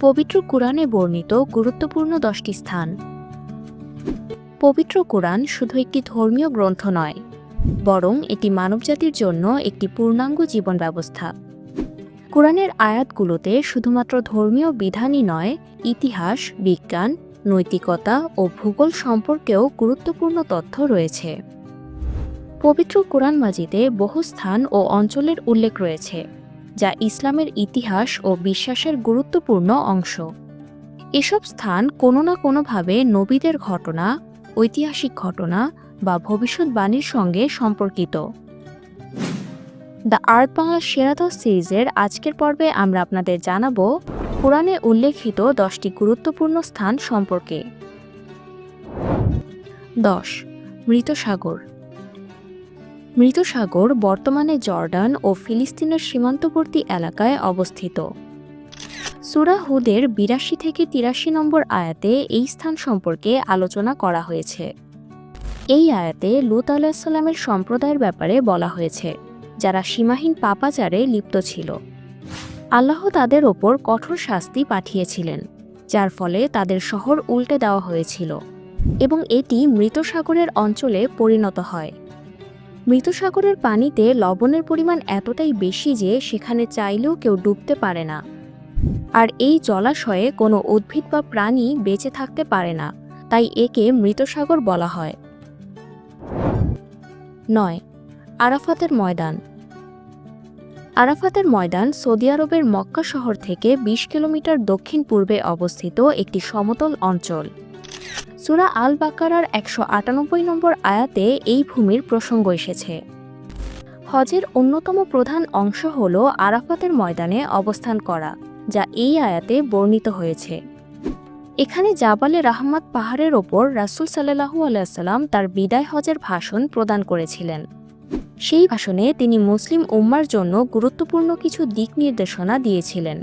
পবিত্র কোরআনে বর্ণিত গুরুত্বপূর্ণ দশটি স্থান। পবিত্র কোরআন শুধু একটি ধর্মীয় গ্রন্থ নয়, বরং এটি মানবজাতির জন্য একটি পূর্ণাঙ্গ জীবন ব্যবস্থা কোরআনের আয়াতগুলোতে শুধুমাত্র ধর্মীয় বিধানই নয়, ইতিহাস, বিজ্ঞান, নৈতিকতা ও ভূগোল সম্পর্কেও গুরুত্বপূর্ণ তথ্য রয়েছে। পবিত্র কোরআন মাজিদে বহু স্থান ও অঞ্চলের উল্লেখ রয়েছে। যা ইসলামের ইতিহাস ও বিশ্বাসের গুরুত্বপূর্ণ অংশ। এসব স্থান কোনো না কোনোভাবে নবীদের ঘটনা, ঐতিহাসিক ঘটনা বা ভবিষ্যৎবাণীর সঙ্গে সম্পর্কিত। দ্য আর্থ বাংলা সেরাদস সিরিজের আজকের পর্বে আমরা আপনাদের জানাব কোরআনে উল্লেখিত দশটি গুরুত্বপূর্ণ স্থান সম্পর্কে। দশ মৃত সাগর মৃত সাগর বর্তমানে জর্ডান ও ফিলিস্তিনের সীমান্তবর্তী এলাকায় অবস্থিত। সুরা হুদের বিরাশি থেকে তিরাশি নম্বর আয়াতে এই স্থান সম্পর্কে আলোচনা করা হয়েছে। এই আয়াতে লুত আলাহিসাল্লামের সম্প্রদায়ের ব্যাপারে বলা হয়েছে, যারা সীমাহীন পাপাচারে লিপ্ত ছিল। আল্লাহ তাদের ওপর কঠোর শাস্তি পাঠিয়েছিলেন, যার ফলে তাদের শহর উল্টে দেওয়া হয়েছিল এবং এটি মৃত সাগরের অঞ্চলে পরিণত হয়। মৃত সাগরের পানিতে লবণের পরিমাণ এতটাই বেশি যে সেখানে চাইলেও কেউ ডুবতে পারে না। আর এই জলাশয়ে কোনো উদ্ভিদ বা প্রাণী বেঁচে থাকতে পারে না, তাই একে মৃত সাগর বলা হয়। নয়, আরাফাতের ময়দান। আরাফাতের ময়দান সৌদি আরবের মক্কা শহর থেকে ২০ কিলোমিটার দক্ষিণ পূর্বে অবস্থিত একটি সমতল অঞ্চল। সুরা আল বাকারার একশো আটানব্বই নম্বর আয়াতে এই ভূমির প্রসঙ্গ এসেছে। হজের অন্যতম প্রধান অংশ হল আরাফাতের ময়দানে অবস্থান করা, যা এই আয়াতে বর্ণিত হয়েছে। এখানে জাবালে রাহমাত পাহাড়ের ওপর রাসুল সাল্লাহু আলাইসাল্লাম তার বিদায় হজের ভাষণ প্রদান করেছিলেন। সেই ভাষণে তিনি মুসলিম উম্মার জন্য গুরুত্বপূর্ণ কিছু দিক নির্দেশনা দিয়েছিলেন।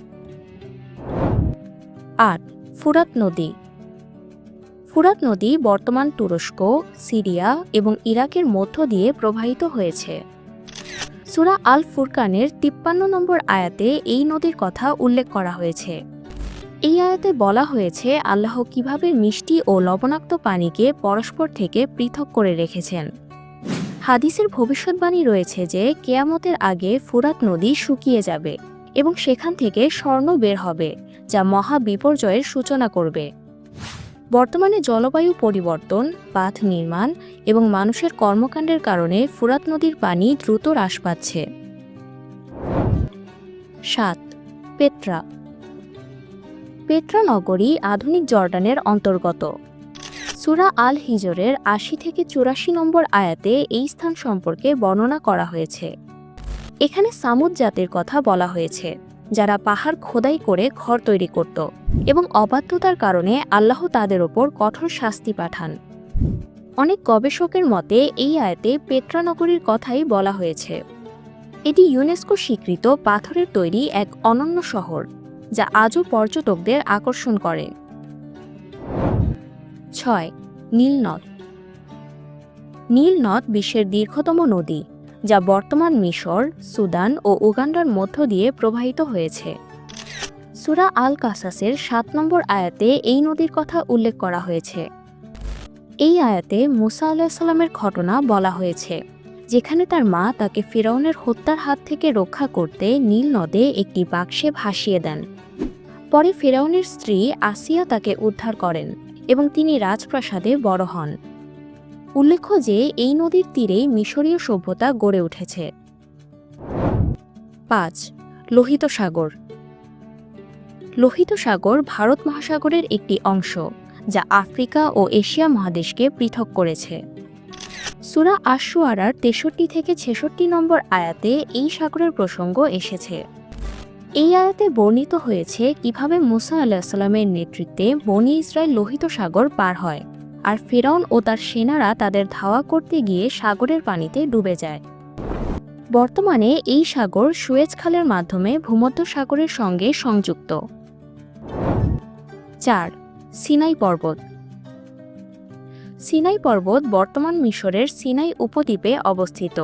আট, ফুরাত নদী। ফুরাত নদী বর্তমান তুরস্ক, সিরিয়া এবং ইরাকের মধ্য দিয়ে প্রবাহিত হয়েছে। সুরা আল ফুরকানের তিপ্পান্ন নম্বর আয়াতে এই নদীর কথা উল্লেখ করা হয়েছে। এই আয়াতে বলা হয়েছে, আল্লাহ কীভাবে মিষ্টি ও লবণাক্ত পানিকে পরস্পর থেকে পৃথক করে রেখেছেন। হাদিসের ভবিষ্যৎবাণী রয়েছে যে, কেয়ামতের আগে ফুরাত নদী শুকিয়ে যাবে এবং সেখান থেকে স্বর্ণ বের হবে, যা মহা বিপর্যয়ের সূচনা করবে। বর্তমানে জলবায়ু পরিবর্তন, বাঁধ নির্মাণ এবং মানুষের কর্মকাণ্ডের কারণে ফুরাত নদীর পানি দ্রুত হ্রাস পাচ্ছে। সাত, পেত্রা। পেত্রা নগরী আধুনিক জর্ডানের অন্তর্গত। সুরা আল হিজরের আশি থেকে চুরাশি নম্বর আয়াতে এই স্থান সম্পর্কে বর্ণনা করা হয়েছে। এখানে সামুদ জাতের কথা বলা হয়েছে। যারা পাহাড় খোদাই করে ঘর তৈরি করত এবং অবাধ্যতার কারণে আল্লাহ তাদের ওপর কঠোর শাস্তি পাঠান। অনেক গবেষকের মতে, এই আয়তে পেট্রানগরীর কথাই বলা হয়েছে। এটি ইউনেস্কো স্বীকৃত পাথরের তৈরি এক অনন্য শহর, যা আজও পর্যটকদের আকর্ষণ করে। ছয়, নীলনদ। নীলনদ বিশ্বের দীর্ঘতম নদী। যা বর্তমান মিশর, সুদান ও উগান্ডার মধ্য দিয়ে প্রবাহিত হয়েছে। সুরা আল কাসাসের সাত নম্বর আয়াতে এই নদীর কথা উল্লেখ করা হয়েছে। এই আয়াতে মুসা আলাহিসাল্লামের ঘটনা বলা হয়েছে, যেখানে তার মা তাকে ফিরাউনের হত্যার হাত থেকে রক্ষা করতে নীল নদে একটি বাক্সে ভাসিয়ে দেন। পরে ফেরাউনের স্ত্রী আসিয়া তাকে উদ্ধার করেন এবং তিনি রাজপ্রাসাদে বড় হন। উল্লেখ্য যে, এই নদীর তীরেই মিশরীয় সভ্যতা গড়ে উঠেছে। পাঁচ, লোহিত সাগর। লোহিত সাগর ভারত মহাসাগরের একটি অংশ, যা আফ্রিকা ও এশিয়া মহাদেশকে পৃথক করেছে। সুরা আশুয়ারার তেষট্টি থেকে ছেষট্টি নম্বর আয়াতে এই সাগরের প্রসঙ্গ এসেছে। এই আয়াতে বর্ণিত হয়েছে কীভাবে মুসা আলাহিসাল্লামের নেতৃত্বে বনি ইসরায়েল লোহিত সাগর পার হয়। আর ফেরাউন ও তার সেনারা তাদের ধাওয়া করতে গিয়ে সাগরের পানিতে ডুবে যায়। বর্তমানে এই সাগর সুয়েজ খালের মাধ্যমে ভূমধ্য সাগরের সঙ্গে সংযুক্ত। চার, সিনাই পর্বত। সিনাই পর্বত বর্তমান মিশরের সিনাই উপদ্বীপে অবস্থিত।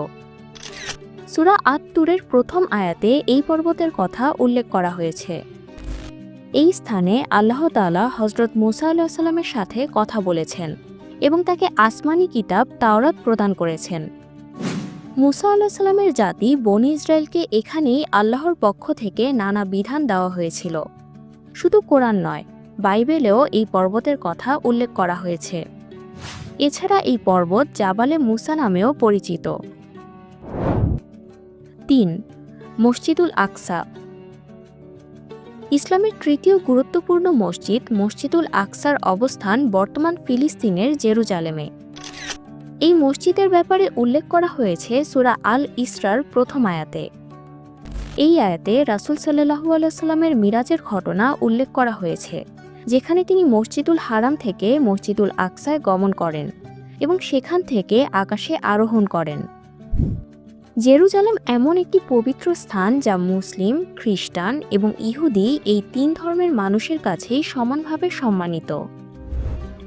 সুরা আত তুরের প্রথম আয়াতে এই পর্বতের কথা উল্লেখ করা হয়েছে। এই স্থানে আল্লাহ তাআলা হজরত মুসা আল্লাহ সাল্লামের সাথে কথা বলেছেন এবং তাকে আসমানি কিতাব তাওরাত প্রদান করেছেন। মুসা আল্লাহ সাল্লামের জাতি বনি ইসরায়েলকে এখানেই আল্লাহর পক্ষ থেকে নানা বিধান দেওয়া হয়েছিল। শুধু কোরআন নয়, বাইবেলেও এই পর্বতের কথা উল্লেখ করা হয়েছে। এছাড়া এই পর্বত জাবালে মুসা নামেও পরিচিত। তিন, মসজিদুল আকসা। ইসলামের তৃতীয় গুরুত্বপূর্ণ মসজিদ মসজিদুল আকসার অবস্থান বর্তমান ফিলিস্তিনের জেরুজালেমে। এই মসজিদের ব্যাপারে উল্লেখ করা হয়েছে সুরা আল ইসরার প্রথম আয়াতে। এই আয়াতে রাসুল সাল্লাহু আলাইস্লামের মিরাজের ঘটনা উল্লেখ করা হয়েছে, যেখানে তিনি মসজিদুল হারাম থেকে মসজিদুল আকসায় গমন করেন এবং সেখান থেকে আকাশে আরোহণ করেন। জেরুজালেম এমন একটি পবিত্র স্থান যা মুসলিম, খ্রিস্টান এবং ইহুদি এই তিন ধর্মের মানুষের কাছেই সমানভাবে সম্মানিত।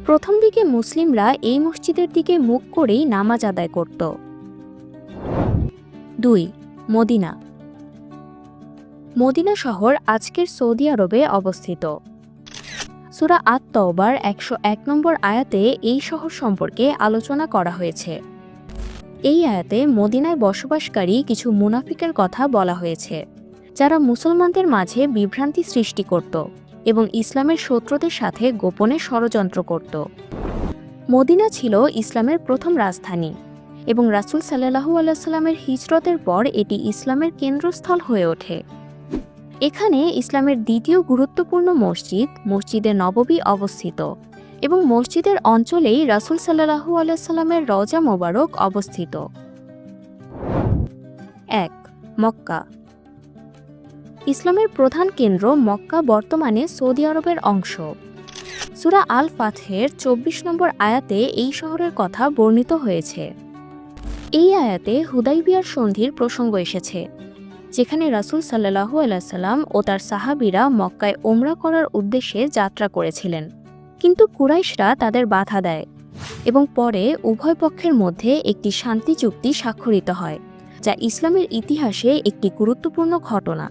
প্রথম দিকে মুসলিমরা এই মসজিদের দিকে মুখ করেই নামাজ আদায় করত। দুই, মদিনা। মদিনা শহর আজকের সৌদি আরবে অবস্থিত। সুরা আত তওবার একশো এক নম্বর আয়াতে এই শহর সম্পর্কে আলোচনা করা হয়েছে। এই আয়াতে মদিনায় বসবাসকারী কিছু মুনাফিকের কথা বলা হয়েছে, যারা মুসলমানদের মাঝে বিভ্রান্তি সৃষ্টি করত এবং ইসলামের শত্রুদের সাথে গোপনে ষড়যন্ত্র করত। মদিনা ছিল ইসলামের প্রথম রাজধানী এবং রাসুল সাল্লাহু আলাইস্লামের হিজরতের পর এটি ইসলামের কেন্দ্রস্থল হয়ে ওঠে। এখানে ইসলামের দ্বিতীয় গুরুত্বপূর্ণ মসজিদ, মসজিদে নববী অবস্থিত। এবং মসজিদের অঞ্চলেই রাসুল সাল্লাহু আলাইস্লামের রজা মোবারক অবস্থিত। এক, মক্কা। ইসলামের প্রধান কেন্দ্র মক্কা বর্তমানে সৌদি আরবের অংশ। সুরা আল ফাথের চব্বিশ নম্বর আয়াতে এই শহরের কথা বর্ণিত হয়েছে। এই আয়াতে হুদাইবিয়ার সন্ধির প্রসঙ্গ এসেছে, যেখানে রাসুল সাল্লাহু আলাইসাল্লাম ও তার সাহাবিরা মক্কায় ওমরা করার উদ্দেশ্যে যাত্রা করেছিলেন। কিন্তু কুরাইশরা তাদের বাধা দেয় এবং পরে উভয় পক্ষের মধ্যে একটি শান্তি চুক্তি স্বাক্ষরিত হয়, যা ইসলামের ইতিহাসে একটি গুরুত্বপূর্ণ ঘটনা।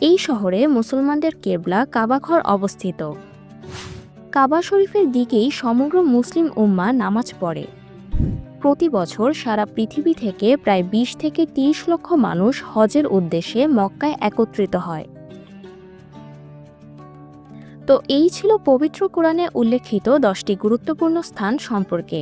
এই শহরে মুসলমানদের কেবলা কাবাঘর অবস্থিত। কাবা শরীফের দিকেই সমগ্র মুসলিম উম্মা নামাজ পড়ে। প্রতি বছর সারা পৃথিবী থেকে প্রায় ২০ থেকে ৩০ লক্ষ মানুষ হজের উদ্দেশ্যে মক্কায় একত্রিত হয়। তো এই ছিল পবিত্র কোরআনে উল্লেখিত দশটি গুরুত্বপূর্ণ স্থান সম্পর্কে।